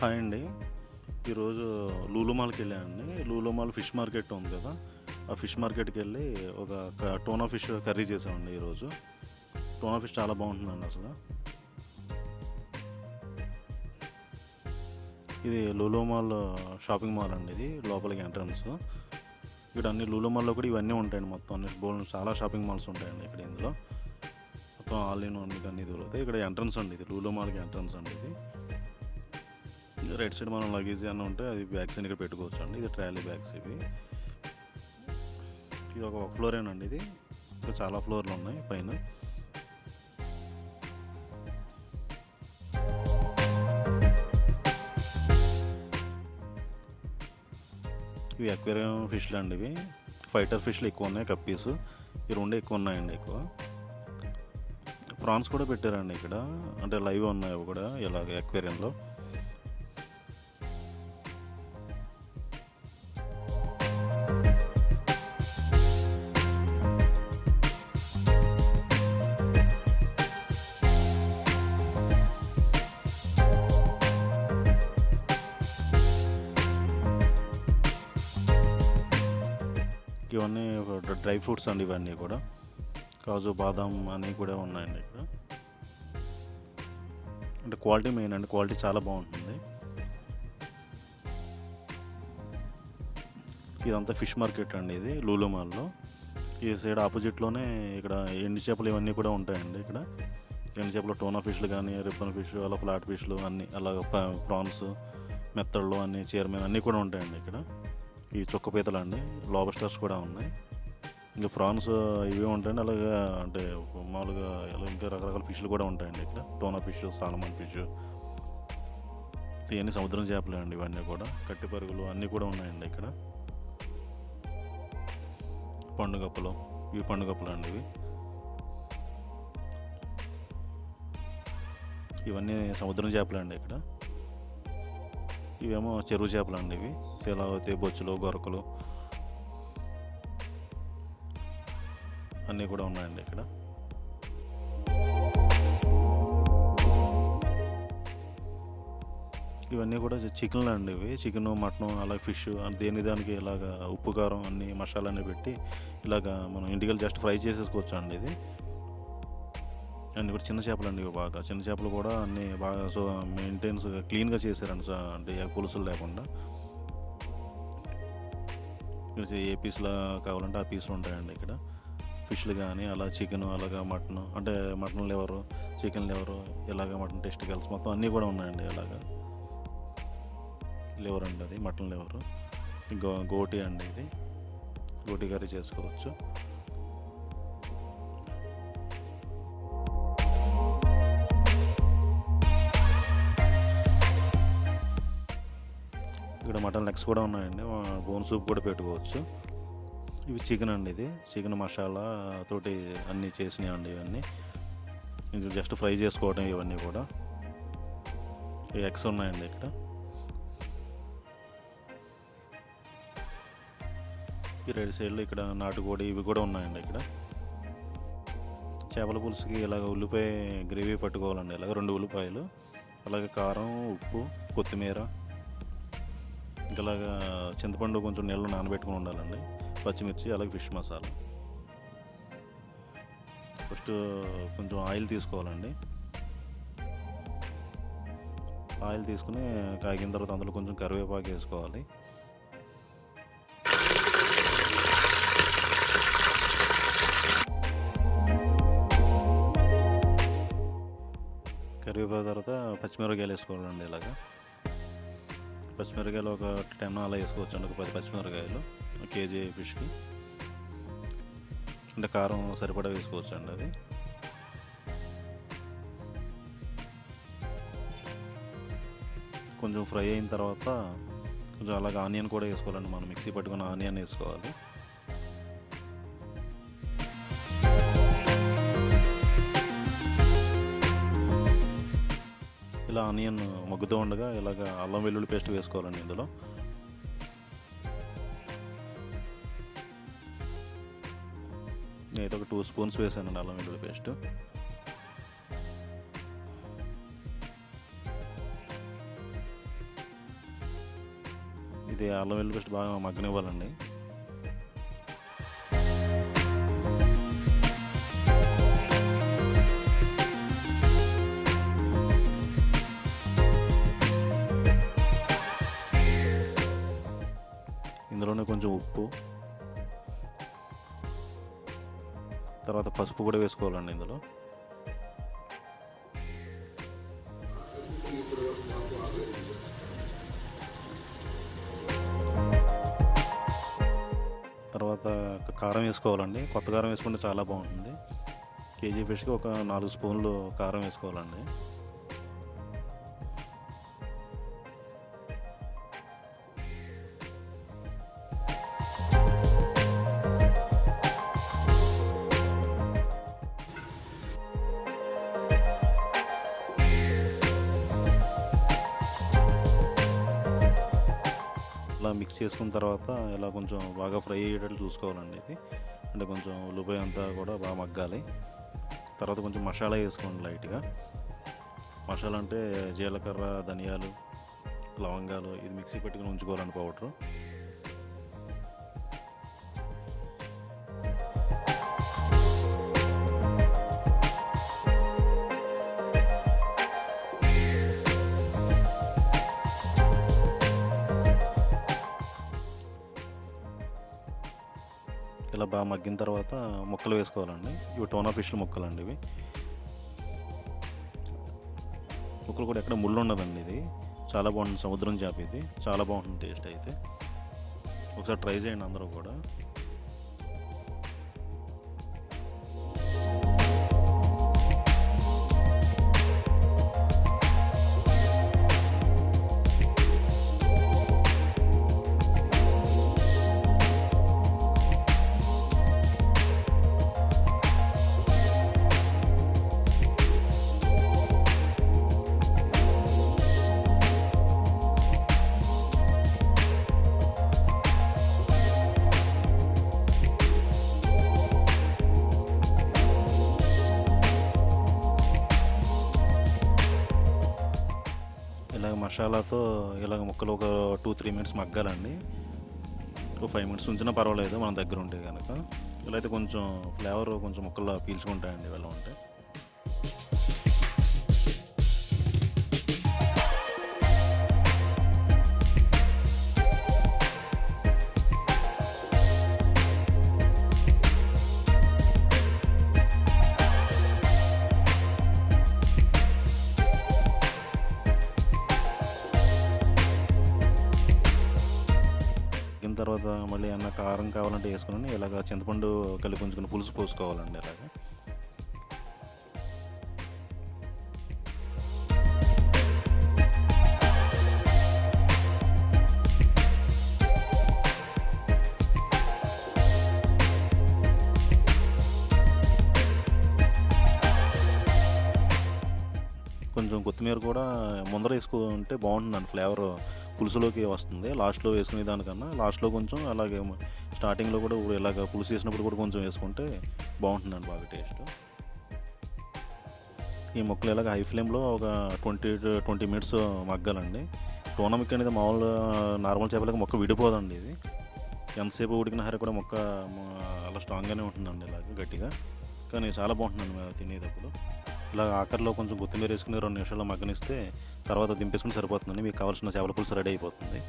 Hi అండి. ఈరోజు లూలుమాల్కి వెళ్ళానండి. లూలుమాల్ ఫిష్ మార్కెట్ ఉంది కదా. ఆ ఫిష్ మార్కెట్కి వెళ్ళి ఒక టోనా ఫిష్ కర్రీ చేసామండి ఈరోజు. టోనా ఫిష్ చాలా బాగుంటుందండి అసలు. ఇది లూలు మాల్ షాపింగ్ మాల్ అండి ఇది లోపలికి ఎంట్రన్స్. ఇక్కడ అన్ని లూలుమాల్లో కూడా ఇవన్నీ ఉంటాయండి మొత్తం అన్ని. బోల్ చాలా షాపింగ్ మాల్స్ ఉంటాయండి ఇక్కడ ఇందులో. మొత్తం ఆల్ ఇన్ వన్ అన్ని దొరుకుతాయి. ఇక్కడ ఎంట్రన్స్ అండి ఇది లూలుమాల్కి ఎంట్రన్స్ అండి ఇది. రైట్ సైడ్ మనం లగేజ్ అన్న ఉంటే అది బ్యాగ్స్ ఇక్కడ పెట్టుకోవచ్చు అండి ఇది ట్రాలీ బ్యాగ్స్ ఇవి. ఇది ఒక ఫ్లోరేనండి ఇది. ఇంకా చాలా ఫ్లోర్లు ఉన్నాయి పైన. ఇవి అక్వేరియం ఫిష్లు అండి ఇవి. ఫైటర్ ఫిష్లు ఎక్కువ ఉన్నాయి కప్పీస్ ఈ రెండు ఎక్కువ ఉన్నాయండి ఎక్కువ. ప్రాన్స్ కూడా పెట్టారండి ఇక్కడ. అంటే లైవ్ ఉన్నాయి అవి కూడా ఇలాగ అక్వేరియంలో ఇవన్నీ డ్రై ఫ్రూట్స్ అండి ఇవన్నీ కూడా. కాజు బాదాం అన్నీ కూడా ఉన్నాయండి ఇక్కడ. అంటే క్వాలిటీ మెయిన్ అండి క్వాలిటీ చాలా బాగుంటుంది. ఇదంతా ఫిష్ మార్కెట్ అండి ఇది లూలు మాల్లో. ఈ సైడ్ ఆపోజిట్లోనే ఇక్కడ ఎండి చేపలు ఇవన్నీ కూడా ఉంటాయండి ఇక్కడ. ఎండి చేపలు టోనా ఫిష్లు కానీ రిబ్బన్ ఫిష్ అలా ఫ్లాట్ ఫిష్లు అన్నీ అలాగ ప్రాన్స్ మెత్తళ్ళు అన్నీ చీరమీన అన్నీ కూడా ఉంటాయండి ఇక్కడ. ఈ చుక్క పీతలు అండి లాబస్టర్స్ కూడా ఉన్నాయి. ఇంకా ప్రాన్స్ ఇవి ఉంటాయండి. అలాగే అంటే మామూలుగా ఇలా ఇంకా రకరకాల ఫిష్లు కూడా ఉంటాయండి ఇక్కడ. టోనా ఫిష్ సాలమన్ ఫిష్ ఇవన్నీ సముద్రం చేపలే అండి ఇవన్నీ కూడా. కట్టి పరుగులు అన్నీ కూడా ఉన్నాయండి ఇక్కడ. పండుగప్పలు ఇవి పండుగప్పలు అండి ఇవి. ఇవన్నీ సముద్రం చేపలు అండి ఇక్కడ. ఇవేమో చెరువు చేపలు అండి ఇవి. శీలావతి బొచ్చులు గొరకలు. అన్నీ కూడా ఉన్నాయండి ఇక్కడ. ఇవన్నీ కూడా చికెన్లు అండి ఇవి. చికెన్ మటన్ అలాగే ఫిష్ దేని దానికి ఇలాగ ఉప్పు కారం అన్ని మసాలా అన్ని పెట్టి ఇలాగ మనం ఇంటికి జస్ట్ ఫ్రై చేసేసుకోవచ్చు అండి ఇది. అండ్ కూడా చిన్న చేపలు అండి ఇవి బాగా. చిన్న చేపలు కూడా అన్నీ బాగా సో మెయింటెన్స్ క్లీన్గా చేశారండి సో అంటే పులుసులు లేకుండా. ఇక్కడ ఏ పీస్లో కావాలంటే ఆ పీసులు ఉంటాయండి ఇక్కడ. ఫిష్లు కానీ అలా చికెన్ అలాగా మటన్ అంటే మటన్ లివరు చికెన్ లివరు ఇలాగ మటన్ టేస్ట్ కలిసి మొత్తం అన్నీ కూడా ఉన్నాయండి ఇలాగా. లివర్ అండి అది మటన్ లివరు. గో గోటి అండి ఇది. గోటి కర్రీ చేసుకోవచ్చు. మటన్ లెగ్స్ కూడా ఉన్నాయండి. బోన్ సూప్ కూడా పెట్టుకోవచ్చు. ఇవి చికెన్ అండి ఇది. చికెన్ మసాలా తోటి అన్నీ చేసినాయి అండి ఇవన్నీ. ఇది జస్ట్ ఫ్రై చేసుకోవటం ఇవన్నీ కూడా. ఈ ఎగ్స్ ఉన్నాయండి ఇక్కడ. ఈ రెండు సైడ్లో ఇక్కడ నాటుకోడి ఇవి కూడా ఉన్నాయండి ఇక్కడ. చేపల పులుసుకి ఇలాగ ఉల్లిపాయ గ్రేవీ పట్టుకోవాలండి. ఇలాగ రెండు ఉల్లిపాయలు. అలాగే కారం ఉప్పు కొత్తిమీర. ఇలాగా చింతపండు కొంచెం నీళ్ళు నానబెట్టుకుని ఉండాలండి. పచ్చిమిర్చి అలాగే ఫిష్ మసాలా. ఫస్ట్ కొంచెం ఆయిల్ తీసుకోవాలండి. ఆయిల్ తీసుకుని కాగిన తర్వాత అందులో కొంచెం కరివేపాకు వేసుకోవాలి. కరివేపాకు తర్వాత పచ్చిమిరపకాయలు వేసుకోవాలండి ఇలాగా. పచ్చిమిరకాయలు ఒక టెన్ అలా వేసుకోవచ్చు అండి ఒక పది పచ్చిమిరకాయలు ఒక కేజీ ఫిష్కి. అంటే కారం సరిపడా వేసుకోవచ్చు అండి అది. కొంచెం ఫ్రై అయిన తర్వాత కొంచెం అలాగే ఆనియన్ కూడా వేసుకోవాలండి మనం మిక్సీ పట్టుకున్న ఆనియన్ వేసుకోవాలి. ఇలా ఆనియన్ మగ్గుతూ ఉండగా ఇలాగ అల్లం వెల్లుల్లి పేస్ట్ వేసుకోవాలండి ఇందులో. నేనైతే ఒక టూ స్పూన్స్ వేసానండి అల్లం వెల్లుల్లి పేస్ట్. ఇది అల్లం వెల్లుల్లి పేస్ట్ బాగా మగ్గనివ్వాలండి. కొంచెం ఉప్పు. తర్వాత పసుపు కూడా వేసుకోవాలండి ఇందులో. తర్వాత కారం వేసుకోవాలండి. కొత్త కారం వేసుకుంటే చాలా బాగుంటుంది. కేజీ ఫిష్కి ఒక నాలుగు స్పూన్లు కారం వేసుకోవాలండి. అంతా మిక్స్ చేసుకున్న తర్వాత ఇలా కొంచెం బాగా ఫ్రై అయ్యేటట్లు చూసుకోవాలండి ఇది. అంటే కొంచెం ఉల్లిపాయ అంతా కూడా బాగా మగ్గాలి. తర్వాత కొంచెం మసాలా వేసుకోండి లైట్గా. మసాలా అంటే జీలకర్ర ధనియాలు లవంగాలు ఇది మిక్సీ పెట్టుకుని ఉంచుకోవాలండి పౌడరు. ఇలా బాగా మగ్గిన తర్వాత ముక్కలు వేసుకోవాలండి. ఇవి టోనా ఫిష్లు ముక్కలు అండి ఇవి. ముక్కలు కూడా ఎక్కడ ముళ్ళు ఉండదండి ఇది. చాలా బాగుంటుంది సముద్రం చేప ఇది. చాలా బాగుంటుంది టేస్ట్ అయితే. ఒకసారి ట్రై చేయండి అందరూ కూడా. మసాలాతో ఇలాగ ముక్కలు ఒక టూ త్రీ మినిట్స్ మగ్గాలండి. ఒక ఫైవ్ మినిట్స్ ఉంచినా పర్వాలేదు మన దగ్గర ఉంటే కనుక ఇలా అయితే కొంచెం ఫ్లేవర్ కొంచెం ముక్కల్లో పీల్చుకుంటాయండి ఇలా ఉంటే. తర్వాత మళ్ళీ అన్న కారం కావాలంటే వేసుకుని ఇలాగ చింతపండు కలిపి ఉంచుకుని పులుసు పోసుకోవాలండి ఇలాగ. కొంచెం కొత్తిమీర కూడా ముందర వేసుకుంటే బాగుంటుందండి ఫ్లేవర్. పులుసులోకి వస్తుంది. లాస్ట్లో వేసుకునే దానికన్నా లాస్ట్లో కొంచెం అలాగే స్టార్టింగ్లో కూడా ఇప్పుడు ఇలాగ పులుసు వేసినప్పుడు కూడా కొంచెం వేసుకుంటే బాగుంటుందండి బాగా టేస్ట్. ఈ మొక్కలు ఇలాగ హై ఫ్లేమ్లో ఒక ట్వంటీ ట్వంటీ మినిట్స్ మగ్గాలండి. టోనమిక్ అనేది మామూలు నార్మల్ చేపలకి మొక్క విడిపోదండి ఇది. ఎంతసేపు ఉడికిన హరి కూడా మొక్క అలా స్ట్రాంగ్గానే ఉంటుందండి ఇలాగ గట్టిగా. కానీ చాలా బాగుంటుందండి తినేటప్పుడు. ఇలా ఆఖరిలో కొంచెం కొత్తిమీర వేసుకుని రెండు నిమిషాలు మగ్గనిస్తే తర్వాత దింపేసుకుని సరిపోతుందండి. మీకు కావాల్సిన చేపల పులుసు రెడీ అయిపోతుంది.